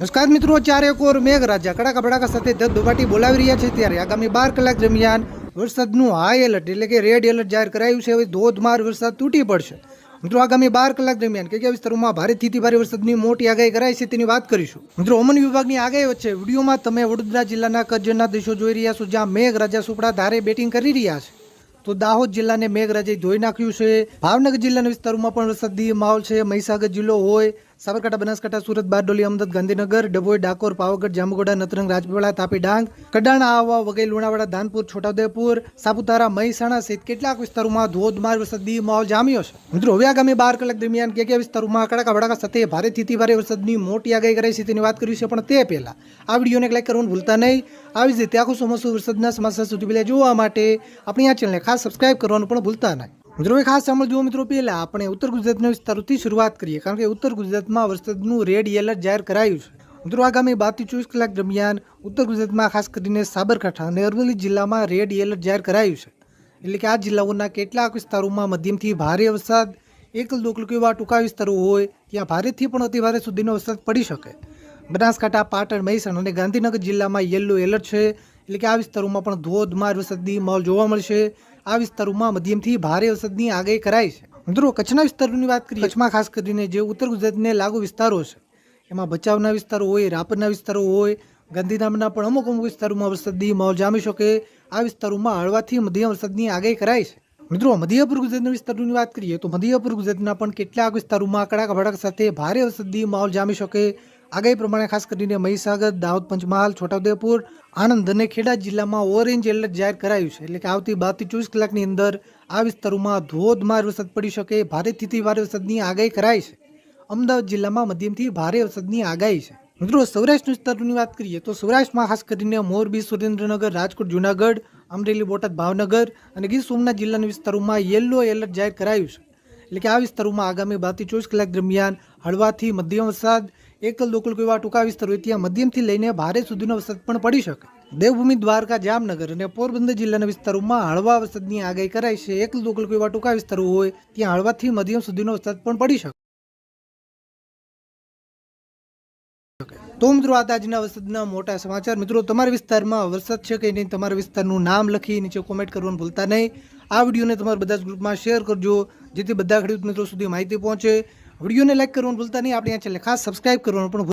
નમસ્કાર મિત્રો, ચારે કોર મેઘરાજા કડાકા ભડાકા સાથે ધબધબાટી બોલાવી રહ્યા છે ત્યારે આગામી બાર કલાક દરમિયાન વરસાદનું હાઈ એલર્ટ એટલે કે રેડ એલર્ટ જાહેર કરાયું છે. હવે ધોધમાર વરસાદ તૂટી પડશે. મિત્રો, આગામી બાર કલાક દરમિયાન કયા વિસ્તારોમાં ભારેથી અતિ ભારે વરસાદની મોટી આગાહી કરાઈ છે તેની વાત કરીશું. મિત્રો, હવામાન વિભાગની આગાહી વચ્ચે વિડીયોમાં તમે વડોદરા જિલ્લાના કચ્છના દેશો જોઈ રહ્યા છો, જ્યાં મેઘરાજા સુપડા ધારે બેટિંગ કરી રહ્યા છે. તો દાહોદ જિલ્લાને મેઘરાજાએ ધોઈ નાખ્યું છે. ભાવનગર જિલ્લાના વિસ્તારોમાં પણ વરસાદી માહોલ છે. મહીસાગર જિલ્લો હોય સાબરકાંઠા, બનાસકાંઠા, સુરત, બારડોલી, અમદાવાદ, ગાંધીનગર, ડભોઈ, ડાકોર, પાવાગઢ, જામગોડા નતરંગ રાજપીપળા તાપી ડાંગ, કડાણા, આહવા વગેરે લુણાવાડા ધાનપુર છોટાઉદેપુર, સાપુતારા, મહેસાણા સહિત કેટલાક વિસ્તારોમાં ધોધમાર વરસાદી માહોલ જામ્યો છે. મિત્રો, હવે આગામી બાર કલાક દરમિયાન કે કયા વિસ્તારોમાં કડાકા વડાકા સાથે ભારેથી અતિ ભારે વરસાદની મોટી આગાહી કરાઈ છે તેની વાત કરી છે પણ તે પહેલા આ વિડીયોને લાઈક કરવાનું ભૂલતા નહીં. આવી જ રીતે આખું ચોમાસું વરસાદના સમાચાર સુધી પહેલાં જોવા માટે આપણી આ ચેનલને ખાસ સબસ્ક્રાઈબ કરવાનું પણ ભૂલતા નહીં. મિત્રો ખાસ સાંભળજો મિત્રો પહેલાં આપણે ઉત્તર ગુજરાતના વિસ્તારોથી શરૂઆત કરીએ, કારણ કે ઉત્તર ગુજરાતમાં વરસાદનું રેડ એલર્ટ જાહેર કરાયું છે. મિત્રો, આગામી બારથી ચોવીસ કલાક દરમિયાન ઉત્તર ગુજરાતમાં ખાસ કરીને સાબરકાંઠા અને અરવલ્લી જિલ્લામાં રેડ એલર્ટ જાહેર કરાયું છે. એટલે કે આ જિલ્લાઓના કેટલાક વિસ્તારોમાં મધ્યમથી ભારે વરસાદ એકલ દોકલ એવા ટૂંકા વિસ્તારો હોય, ત્યાં ભારેથી પણ અતિભારે સુધીનો વરસાદ પડી શકે. બનાસકાંઠા, પાટણ, મહેસાણ અને ગાંધીનગર જિલ્લામાં યલો એલર્ટ છે. એટલે કે આ વિસ્તારોમાં પણ ધોધમાર વરસાદની માહોલ જોવા મળશે. આ વિસ્તારોમાં મધ્યમથી ભારે વરસાદની આગાહી કરાઈ છે. મિત્રો, કચ્છના વિસ્તારોની વાત કરીએ, કચ્છમાં ખાસ કરીને જે ઉત્તર ગુજરાતને લાગુ વિસ્તારો છે, એમાં ભચાઉના વિસ્તારો હોય, રાપરના વિસ્તારો હોય, ગાંધીધામના પણ અમુક અમુક વિસ્તારોમાં વરસાદની માહોલ જામી શકે. આ વિસ્તારોમાં હળવાથી મધ્યમ વરસાદની આગાહી કરાઈ છે. મિત્રો, મધ્યપૂર્વ ગુજરાતના વિસ્તારોની વાત કરીએ તો મધ્યપૂર્વ ગુજરાતના પણ કેટલાક વિસ્તારોમાં કડાક ભડક સાથે ભારે વરસાદની માહોલ જામી શકે. આગાહી પ્રમાણે ખાસ કરીને મહીસાગર, દાહોદ, પંચમહાલ, છોટાઉદેપુર, આણંદ અને ખેડા જિલ્લામાં ઓરેન્જ એલર્ટ જાહેર કરાયું છે. એટલે કે આવતી બારથી ચોવીસ કલાકની અંદર આ વિસ્તારોમાં ધોધમાર વરસાદ પડી શકે ભારેથી ભારે વરસાદની આગાહી કરાઈ છે. અમદાવાદ જિલ્લામાં મધ્યમથી ભારે વરસાદની આગાહી છે. મિત્રો, સૌરાષ્ટ્ર વિસ્તારોની વાત કરીએ તો સૌરાષ્ટ્રમાં ખાસ કરીને મોરબી, સુરેન્દ્રનગર, રાજકોટ, જુનાગઢ, અમરેલી, બોટાદ, ભાવનગર અને ગીર સોમનાથ જિલ્લાના વિસ્તારોમાં યલો એલર્ટ જાહેર કરાયું છે. એટલે કે આ વિસ્તારોમાં આગામી બારથી ચોવીસ કલાક દરમિયાન હળવાથી મધ્યમ વરસાદ એકલ દોકલ કોઈ એવા ટૂંકા વિસ્તારો હોય ત્યાં મધ્યમથી લઈને ભારે સુધીનો વરસાદ પણ પડી શકે. દેવભૂમિ, દ્વારકા, જામનગર અને પોરબંદર જિલ્લાના વિસ્તારોમાં હળવા વરસાદની આગાહી કરાઈ છે. એકલ દોકલ એવા ટૂંકા વિસ્તારો હોય ત્યાં હળવાથી મધ્યમ સુધીનો વરસાદ પણ પડી શકે. તો મિત્રો, આ આજના વરસાદના મોટા સમાચાર. મિત્રો, તમારા વિસ્તારમાં વરસાદ છે કે નહીં, તમારા વિસ્તારનું નામ લખી નીચે કોમેન્ટ કરવાનું ભૂલતા નહીં. આ વિડીયોને તમારા બધા જ ગ્રુપમાં શેર કરજો, જેથી બધા ખેડૂત મિત્રો સુધી માહિતી પહોંચે. વિડીયોને લાઇક કરવાનું ભૂલતા નહીં. આપણે આ ચેનલ ખાસ સબસ્ક્રાઇબ કરવાનું પણ